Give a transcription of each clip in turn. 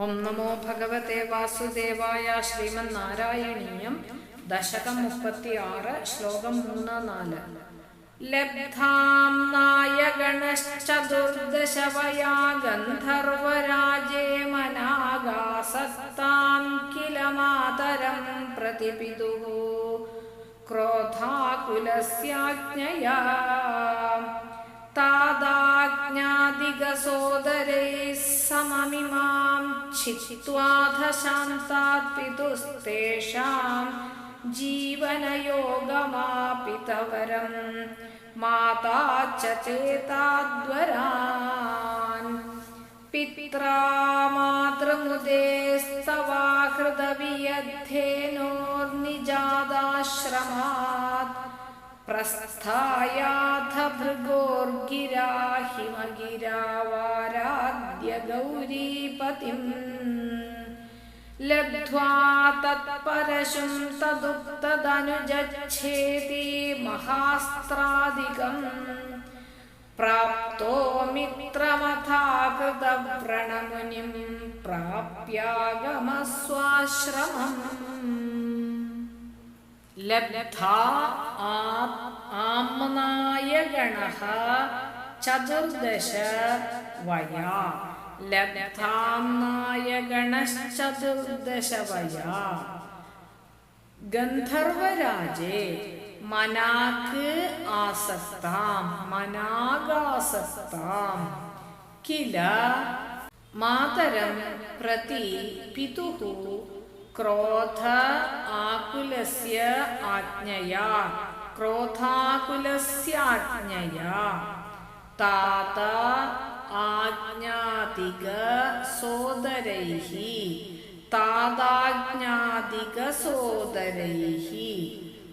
ഓം നമോ ഭഗവത്തെ വാസുദേവായ ശ്രീമന്നാരായണീയം ദശകം മുപ്പത്തി ആറ് ശ്ലോകം മൂന്ന് നാല് ലബ്ധാം നായഗണശ്ചതുർദശവയാ ഗന്ധർവരാജേ മനാഗാസത്താം കില മാതരം പ്രതിപിതുഃ ക്രോധാകുലസ്യാജ്ഞയാ. താദാജ്ഞാതികസോദരൈ സമമിമാ. छित्त्वाध शान्तात् पितुस्तेषां जीवनयोगमापितवरं माता च चेताद्वरान् पित्रा मातृमुदेस्तवाहृदवियद्धेनोर्निजादाश्रमात् प्रस्थायाथ भृगोर्गिरा हिमगिरा वाराद्य गौरीपतिम् लब्ध्वा तत्परशुं तदुक्तदनुजच्छेति महास्त्रादिकम् प्राप्तो मित्रमथाकृतव्रणमुनिं प्राप्यागमस्वाश्रमम् ലബ്ധാ ആമ്നായ ഗണഃ ചതുർദശ വയാ. गन्धर्वराजे मनाक् വയാ ഗന്ധർവരാജേ മനാക്ക് ആസക്താം प्रति കില क्रोध आकुलस्य आज्ञया। क्रोधाकुलस्य आज्ञया। तात आज्ञादिक सोदरैः।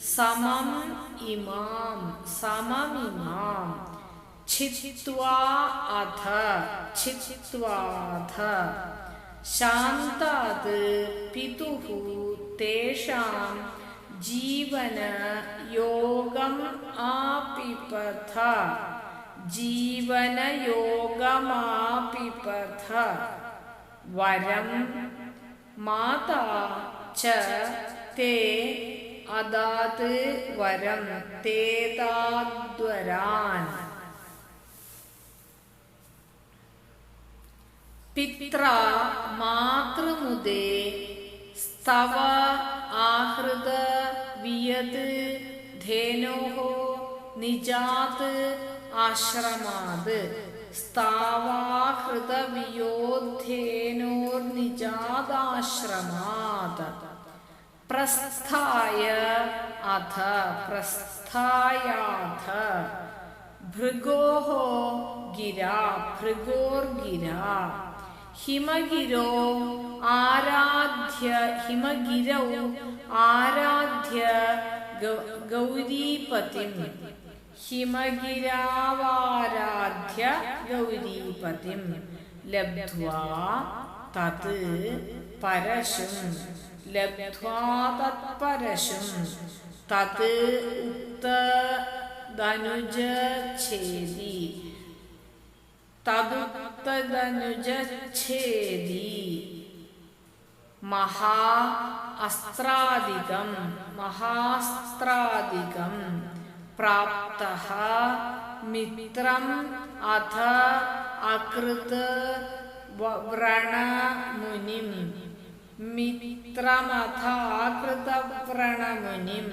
समम इमाम समम इमाम छित्त्वा अथ छित्त्वाथ शान्तात् पितुः तेषां जीवनयोगम् आपिपथ जीवनयोगमापिपथ वरं माता च ते अदात् वरं ते ताद्वरान् പിത്ര മാതൃമുദേ സ്തവ ആഹൃത വിയത് ധേനോഹോ നിജാത് ആശ്രമാത്. സ്താവാഹൃത വിയോധേനോർനിജാതാശ്രമാത് പ്രസ്ഥായ അഥ പ്രസ്ഥായാഥ ഭൃഗോഹോ ഗിരാ ഭൃഗോർഗിരാ ഹിമഗിരോ ആരാധ്യ ഹിമഗിരോ ആരാധ്യ ഗൗരീപതിം. ഹിമഗിരാവാരാധ്യ ഗൗരീപതിം. ലബ്ധ്വാ തത് പരശും. ലബ്ധ്വാ തത് പരശും. തത് ഉക്ത ധനുജ ഛേദി. തത് തദനുജച്ഛേദി മഹാ അസ്ത്രാദികം മഹാസ്ത്രാദികം പ്രാപ്ത മിത്രം അഥ അകൃത് വ്രണ വ്രണമുനിം മിത്രമഥ ആകൃതവ്രണമുനിം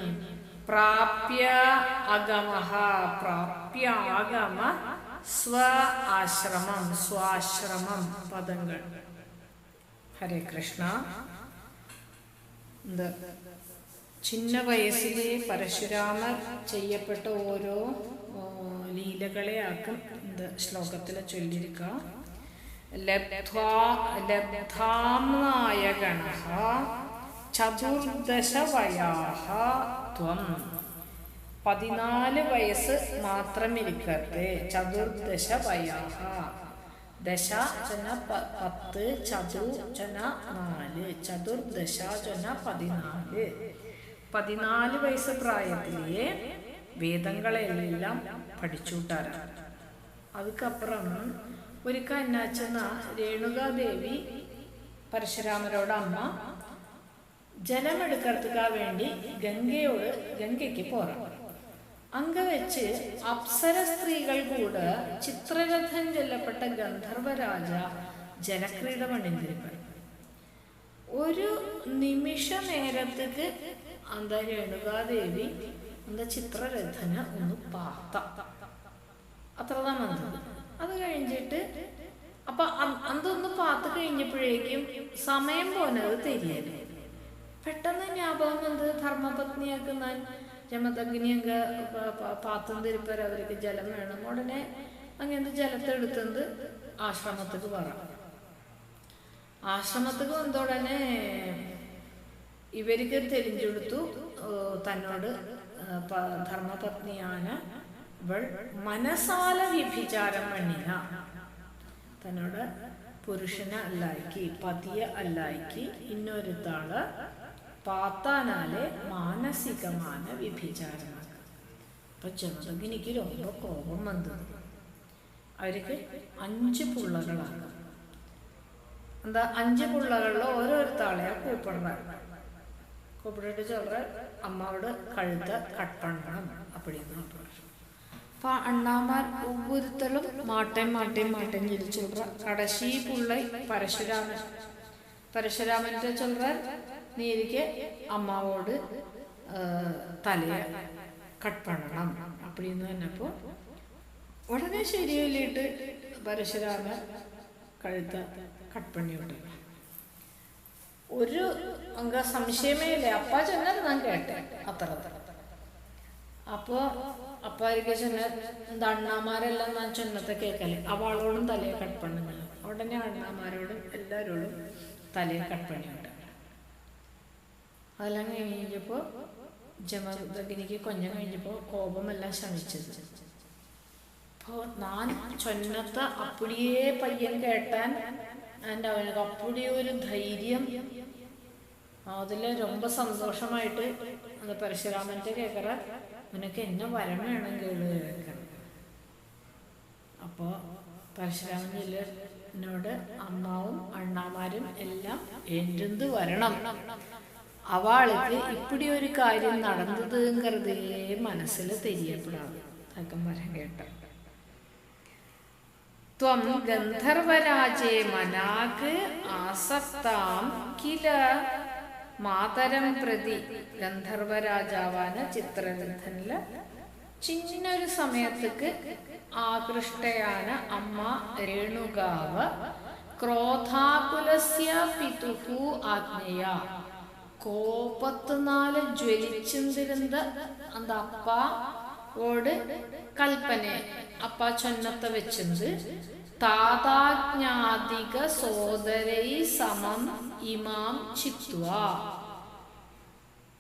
പ്രാപ്യ അഗമ പ്രാപ്യ അഗമ സ്വ ആശ്രമം സ്വാശ്രമം പദങ്ങൾ. ഹരേ കൃഷ്ണ. ചിന്ന വയസ്സിലെ പരശുരാമർ ചെയ്യപ്പെട്ട ഓരോ ലീലകളെ ആക്കും എന്ത് ശ്ലോകത്തിൽ ചൊല്ലിയിരിക്കുക. ലബ്ധാംനായ ഗണ ചതുർദശ ത്വം പതിനാല് വയസ്സ് മാത്രം ഇരിക്കട്ടെ ചതുർദശ വയാഹ. ദശ ചന പത്ത് ചതു ചന നാല്. ചതുർദശ ചന പതിനാല്. പതിനാല് വയസ്സ് പ്രായത്തിലെ വേദങ്ങളെല്ലാം പഠിച്ചുവിട്ടാരാണ് അതുക്കപ്പുറം ഒരിക്കൽ എന്നാച്ചെന്ന രേണുകാദേവി പരശുരാമരോട് അമ്മ ജലമെടുക്കർത്തുക്കാൻ വേണ്ടി ഗംഗയോട് ഗംഗയ്ക്ക് പോകണം അങ്ക വെച്ച് അപ്സര സ്ത്രീകൾ കൂട് ചിത്രരഥൻ ചൊല്ലപ്പെട്ട ഗന്ധർവരാജ ജലക്രീഡ ഒരു നിമിഷ നേരത്തേക്ക് എന്താ രേണുകാദേവി എന്താ ചിത്രരഥന ഒന്ന് പാത്ത അത്രതാ മന്ത്രി. അത് കഴിഞ്ഞിട്ട് അപ്പൊ അതൊന്ന് പാത്ത് കഴിഞ്ഞപ്പോഴേക്കും സമയം പോനത് തിരിയല്ലേ പെട്ടെന്ന് ജ്ഞാപകം എന്ത് ധർമ്മപത്നിയൊക്കെ ഞാൻ അങ്ങ് പാത്രം തിരുപ്പര അവർക്ക് ജലം വേണം. ഉടനെ അങ്ങനത്തെ ജലത്തെടുത്തത് ആശ്രമത്തേക്ക് പറ ആശ്രമത്തേക്ക് വന്നോടനെ ഇവർക്ക് തെളിഞ്ഞെടുത്തു. തന്നോട് ധർമ്മപത്നിയാണ് ഇവൾ മനസാല വ്യഭിചാരം മണ്ണിന തന്നോട് പുരുഷനെ അല്ലായിക്ക് പതിയെ അല്ലായിക്ക് ഇന്നൊരുത്താൾ பார்த்தானாலே മാനസികമാണ് വിഭിചാരമാക്കുക അപ്പം ചുമതകിനിക്ക് ரொம்ப കോപം വന്നു അവർക്ക് അഞ്ച് പുള്ളകളാണ് എന്താ അഞ്ച് പുള്ളകളിലെ ഓരോരുത്താളെ കൂപ്പിടുന്നത് കൂപ്പിട്ടിട്ട് ചൊല്ற അമ്മാവോട് കഴുത്ത കട്ട് പണം അപ്പൊ അണ്ണാമാർ ഒവ്വൊരുത്തലും മാട്ടേം മാട്ടേം മാട്ടേം ചൊല്ലി ചൊല്ற പുള്ളൈ പരശുരാമൻ. പരശുരാമന്റെ ചൊല്ற നീതിക്ക് അമ്മാവോട് തലയെ കട്ട് പണണം അപ്പടിന്ന് തന്നപ്പോൾ ഉടനെ ശരിയല്ലിട്ട് പരശുരാമ കഴുത്ത് കട്ട് പണി വിട്ടു ഒരു അങ്ക സംശയമേ ഇല്ല. അപ്പ ചെന്നത് ഞാൻ കേട്ടെ അത്ര. അപ്പോൾ അപ്പായിരിക്കും ചെന്ന എന്താ അണ്ണാമാരെല്ലാം ഞാൻ ചെന്നത്തെ കേൾക്കല്ലേ അവളോടും തലയെ കട്ട് പണിഞ്ഞു ഉടനെ അണ്ണാമാരോടും എല്ലാവരോടും തലയെ കട്ട് പണിയുണ്ട് അതെല്ലാം കഴിഞ്ഞപ്പോ ജമദഗ്നിക്ക് കൊഞ്ഞ കഴിഞ്ഞപ്പോൾ കോപമെല്ലാം ശമിച്ചത്. അപ്പോ നാൻ ചൊന്നത്ത അപ്പുടിയെ പയ്യൻ കേട്ടാൻ എന്റെ അവനക്ക് അപ്പുടി ഒരു ധൈര്യം. അതിൽ രൊമ്പ സന്തോഷമായിട്ട് അത് പരശുരാമന്റെ കേക്കറ നിനക്ക് എന്നെ വരം വേണം കേൾ കേൾക്കണം അപ്പോൾ പരശുരാമൻ എന്നോട് അമ്മാവും അണ്ണാമാരും എല്ലാം എന്തെന്ത് വരണം? അവൾക്ക് ഇപ്പിടി ഒരു കാര്യം നടന്നതും കരുതേ മനസ്സിൽ തെരിയപ്പെടാതെ തക്കം പറയാൻ കേട്ട. ത്വം ഗന്ധർവരാജേ മനാക് ആസക്താം കില മാതരം പ്രതി ഗന്ധർവരാജാവാണ് ചിത്രരഥനിൽ ചിന്നൊരു സമയത്തേക്ക് ആകൃഷ്ടയാന അമ്മ രേണുകാവ് ക്രോധാകുലസ്യ പിതുഹു ആജ്ഞയ. കോപത്തിനാല് ജ്വലിച്ചിരുന്നത് എന്താ അപ്പ ഓട് കൽപ്പന. അപ്പ ചൊന്നത്തെ വെച്ചത് താതാജ്ഞാതിക സോദരൈ സമം ഇമാം ചിത്വ.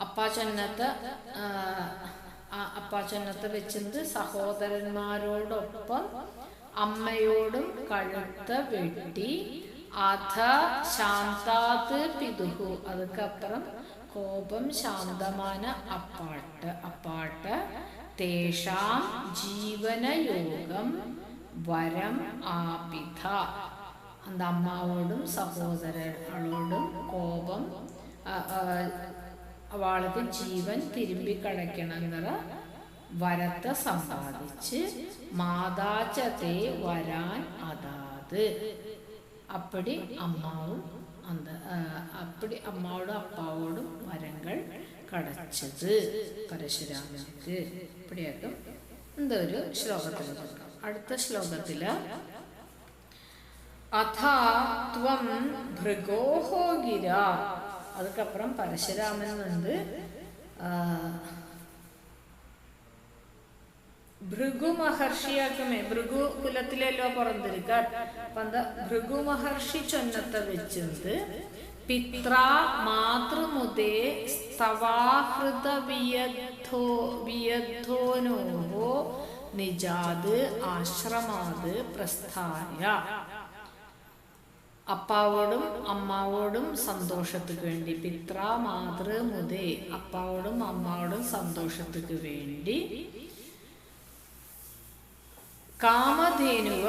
അപ്പ ചൊന്നത്ത് അപ്പ ചൊന്നത്ത് വെച്ചത് സഹോദരന്മാരോടൊപ്പം അമ്മയോടും കഴുത്ത വെട്ടി അഥ ശാന്താത് പിതുഹു. അതുക്കപ്പുറം കോപം ശാന്തമാന അപ്പാട്ട്. അപ്പാട്ട്. തേഷാം ജീവനയോഗം വരം ആപിത അന്ത അമ്മാവോടും സഹോദരങ്ങളോടും കോപം അവൾക്ക് ജീവൻ തിരുമ്പി കിടക്കണമെന്ന വരത്തെ സമ്പാദിച്ച് മാതാച്ചതേ വരാൻ അതാത്. അപ്പടി അമ്മാവും அந்த அப்படி அம்மாவோடும் அப்பாவோடும் வரங்கள் கிடைச்சது പരശുരാമനുക്ക് ഇപ്പടിയൊക്കെ இந்த ഒരു ശ്ലോകത്തിൽ നോക്കാം അടുത്ത ശ്ലോകത്തില് അഥാ ത്വം ഭൃഗോഹോ ഗിര அதுக்கப்புறம் பரசுராமன் வந்து ஆஹ், ഭൃഗു മഹർഷിയാക്കുമേ. ഭൃഗു കുലത്തിലല്ലോ പുറന്തിരിക്കാൻ ഭൃഗു മഹർഷി ചൊന്നത്തെ വെച്ചത് പിത്ര മാതൃമുതേ സ്തവാഹൃത വിയദ്ധോ വിയദ്ധോനോഹോ നിജാത് ആശ്രമാത് പ്രസ്ഥായ. അപ്പാവോടും അമ്മാവോടും സന്തോഷത്തിക്ക് വേണ്ടി പിത്ര മാതൃ മുതേ അപ്പാവോടും അമ്മാവോടും സന്തോഷത്തിക്ക് വേണ്ടി കാമധേനുവ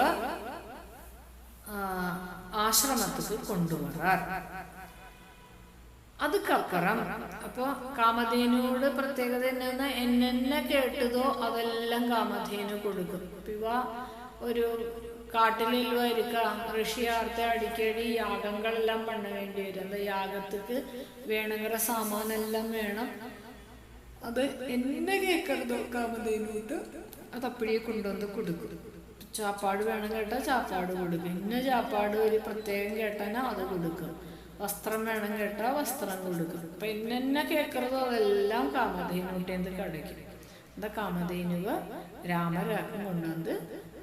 ആശ്രമത്തിൽ കൊണ്ടുവരാർ. അതുക്കപ്പുറം അപ്പോൾ കാമധേനുവോട് പ്രത്യേകത എന്ന എന്നെ കേട്ടതോ അതെല്ലാം കാമധേനു കൊടുക്കും. ഇവ ഒരു കാട്ടിലിൽ വരിക ഋഷിയാർത്ത അടിക്കടി യാഗങ്ങളെല്ലാം പണ്ണ വേണ്ടി വരും അത് യാഗത്തിക്ക് വേണങ്ങര സാമാനെല്ലാം വേണം. അത് എന്നെ കേൾക്കരുതോ കാമധേനുട്ട് അത് അപ്പടിയെ കൊണ്ടുവന്ന് കൊടുക്കും. ചാപ്പാട് വേണം കേട്ടാൽ ചാപ്പാട് കൊടുക്കും. ഇന്ന ചാപ്പാട് ഒരു പ്രത്യേകം കേട്ടാൽ അത് കൊടുക്കും. വസ്ത്രം വേണം കേട്ടാൽ വസ്ത്രം കൊടുക്കും. അപ്പം എന്നെ കേൾക്കരുതോ അതെല്ലാം കാമധേനുവിട്ടേന്ത് കടയ്ക്കും. എന്താ കാമധേനുവ? രാമരാക്കും കൊണ്ടുവന്ന്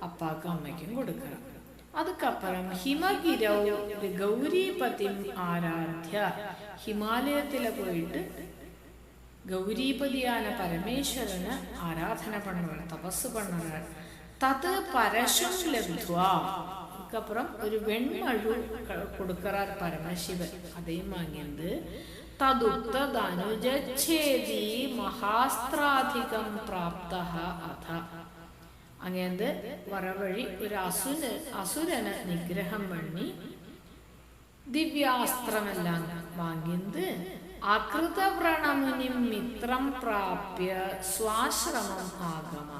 അപ്പാക്കും അമ്മയ്ക്കും കൊടുക്കണം. അതുക്കപ്പുറം ഹിമഗിരൗ ഗൗരീപതിം ആരാധ്യ ഹിമാലയത്തിലെ പോയിട്ട് ಗೌರೀಪದಿಯಾದ പരമേശ്വരന് ആരാധന ಪಣ್ಣವಣ തപസ് ಪಣ್ಣವಣ തത് പരശം ലബ്ധ്വാ. ഒരു വെൺമഴു കൊടുക്കറാർ പരമശിവൻ. അതേ വാങ്ങിയത് തതുക്ത മഹാസ്ത്രാധികം പ്രാപ്ത അഥ. അങ്ങനെ വരവഴി ഒരു അസുന് അസുരന് നിഗ്രഹം പണി ദിവ്യാസ്ത്രമെല്ലാം വാങ്ങിയത് അകൃതവ്രണമുനി മിത്രം പ്രാപ്യ സ്വാശ്രമം ആഗമ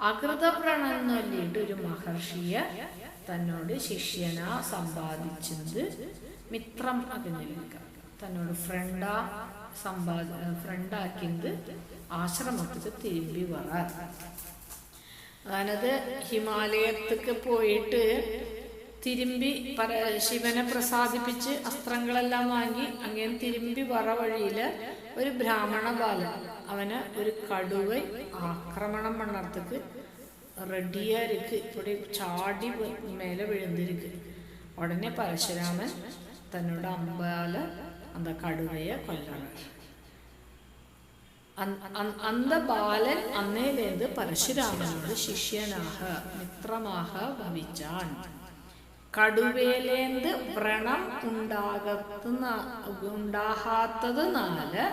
അകൃതവ്രണം എന്ന് ചൊല്ലിയിട്ട് ഒരു മഹർഷിയെ തന്നോട് ശിഷ്യന സമ്പാദിച്ചത് മിത്രം അതിനിൽക്ക തന്നോട് ഫ്രണ്ടാ സമ്പാദ ഫ്രണ്ടാക്കിയത് ആശ്രമത്തിൽ തിരുമ്പി വരാൻ. അതായത് ഹിമാലയത്തേക്ക് പോയിട്ട് തിരുമ്പി പര ശിവനെ പ്രസാദിപ്പിച്ച് അസ്ത്രങ്ങളെല്ലാം വാങ്ങി അങ്ങനെ തിരുമ്പി വറ വഴിയിൽ ഒരു ബ്രാഹ്മണ ബാലൻ അവന് ഒരു കടുവ ആക്രമണം പണ്ണത്തുക്ക് റെഡിയായിരിക്ക് ഇവിടെ ചാടി മേലെ വിഴുന്നിരിക്ക് ഉടനെ പരശുരാമൻ തന്നോട് അമ്പാല അന്ത കടുവയെ കൊല്ലണം. അന്ത ബാലൻ അന്നേലേന്ത് പരശുരാമനോട് ശിഷ്യനാഹ മിത്രമാഹ ഭവിച്ചാൻ. കടുവേലേന്ത് വ്രണം ഉണ്ടാകത്തുന്ന ഉണ്ടാകാത്തത് നാല്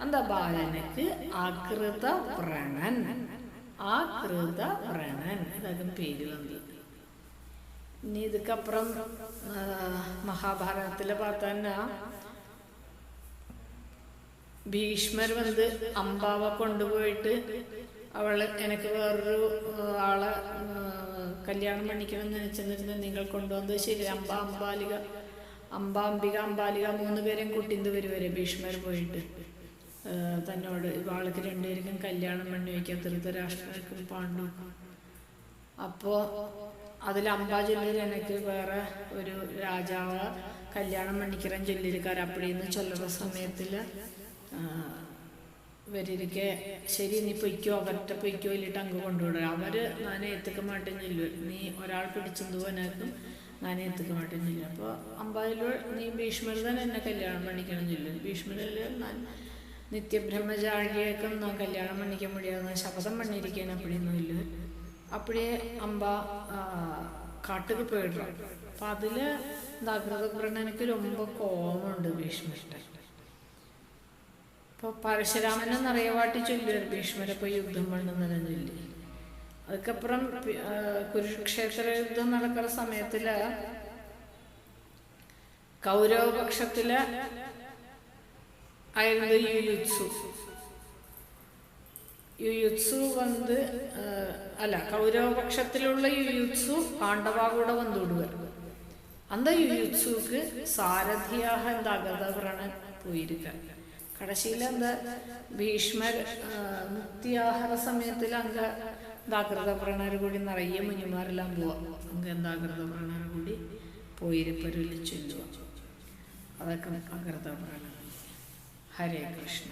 അന്ത ബാലനക്ക് ആകൃത വ്രണൻ. ആകൃത വ്രണൻ. അതൊക്കെ പേര് വന്നത് ഇനി ഇതുക്കപ്പുറം മഹാഭാരതത്തിലെ പാത്തന്ന ഭീഷ്മർ വന്ന് അമ്പാവ കൊണ്ടുപോയിട്ട് അവൾ എനിക്ക് വേറൊരു ആളെ കല്യാണം പണിക്കണം എന്ന് നിങ്ങൾ കൊണ്ടുവന്നത് ശരി അമ്പ അമ്പാലിക അമ്പ അംബിക അമ്പാലിക മൂന്ന് പേരെയും കൂട്ടിന്ത് വരുവരെ ഭീഷ്മർ പോയിട്ട്. തന്നോട് ഇവാൾക്ക് രണ്ടുപേർക്കും കല്യാണം പണി വയ്ക്കാം ധൃതരാഷ്ട്രക്കും പാണ്ഡു. അപ്പോ അതിൽ അമ്പാചൊല്ലിൽ എനിക്ക് വേറെ ഒരു രാജാവ് കല്യാണം പണിക്കിറാൻ ചൊല്ലിരിക്കാർ അപ്പടിന്ന് ചൊല്ലുന്ന സമയത്തിൽ ആ, ഇവരിക്ക് ശരി നീ പൊയ്ക്കോ അകറ്റ പൊയ്ക്കോ ഇല്ലിട്ട് അങ്ങ് കൊണ്ടുവിടുക. അവർ നാനെ എത്തിക്ക മാട്ടുന്നില്ല നീ ഒരാൾ പിടിച്ചെന്തു പോനാക്കും നാനെ എത്തിക്ക മാട്ടുന്നില്ല അപ്പോൾ അമ്പായിലോ നീ ഭീഷ്മരൻ എന്നെ കല്യാണം പണിക്കണമെന്നില്ല ഭീഷ്മരല്ല ഞാൻ നിത്യബ്രഹ്മചാരിയേക്കും നാ കല്യാണം പണിക്കാൻ മുടിയാന്ന് ശപഥം പണിയിരിക്കാൻ അപ്പടിയൊന്നും ഇല്ല. അപ്പഴേ അമ്പ കാട്ടുക്ക് പോയിട്ടുള്ളൂ അപ്പം അതിൽ ജാഗ്രത പറഞ്ഞ എനിക്ക് രൊമ്പ കോമുണ്ട് ഭീഷ്മഷ്ടം ഇപ്പോൾ പരശുരാമനെ നിറയവാട്ടി ചൊല്ലുവാൻ ഭീഷ്മരപ്പോൾ യുദ്ധം വേണം ചൊല്ലി അതൊക്കപ്പുറം കുരുക്ഷേത്ര യുദ്ധം നടക്കുന്ന സമയത്തിൽ കൗരവപക്ഷത്തിൽ ആയിരുന്നു യുയുത്സു. യുയുത്സു വന്ന് അല്ല കൗരവപക്ഷത്തിലുള്ള യുയുത്സു പാണ്ഡവ കൂടെ വന്ന് വിടുവാർ അന്ത യുയുത്സുക്ക് സാരഥിയാഹ എന്താ ഗതവ്രണൻ പോയിരിക്കുക കടശീല എന്താ ഭീഷ്മർ മുക്തിയാഹാര സമയത്തിൽ അങ്ങ് ദാകൃത പ്രണർ കൂടി നിറയെ മുനിമാരെല്ലാം പോവാം. അങ്ങ് എന്താകൃത പ്രണർ കൂടി പോയിരിപ്പരുവിൽ അതൊക്കെ അകൃത പ്രണർ ഹരേ കൃഷ്ണ.